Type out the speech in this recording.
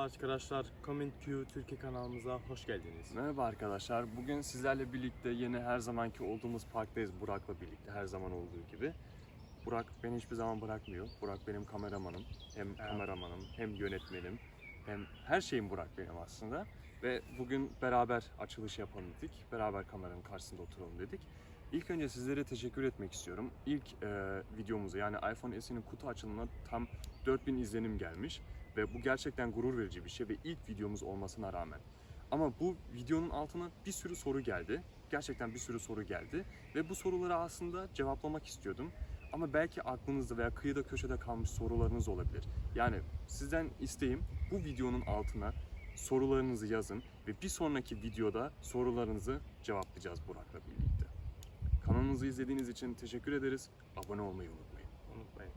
arkadaşlar. Comment Q Türkiye kanalımıza hoş geldiniz. Merhaba arkadaşlar. Bugün sizlerle birlikte yine her zamanki olduğumuz parktayız Burak'la birlikte her zaman olduğu gibi. Burak beni hiçbir zaman bırakmıyor. Burak benim kameramanım. Hem kameramanım, hem yönetmenim, hem her şeyim Burak benim aslında. Ve bugün beraber açılış yapalım dedik. Beraber kameranın karşısında oturalım dedik. İlk önce sizlere teşekkür etmek istiyorum. İlk e, videomuza yani iPhone SE'nin kutu açılımına tam 4000 izlenim gelmiş. Ve bu gerçekten gurur verici bir şey ve ilk videomuz olmasına rağmen. Ama bu videonun altına bir sürü soru geldi. Gerçekten bir sürü soru geldi. Ve bu soruları aslında cevaplamak istiyordum. Ama belki aklınızda veya kıyıda köşede kalmış sorularınız olabilir. Yani sizden isteğim bu videonun altına sorularınızı yazın ve bir sonraki videoda sorularınızı cevaplayacağız Burak'la birlikte. Kanalımızı izlediğiniz için teşekkür ederiz. Abone olmayı unutmayın. Unutmayın.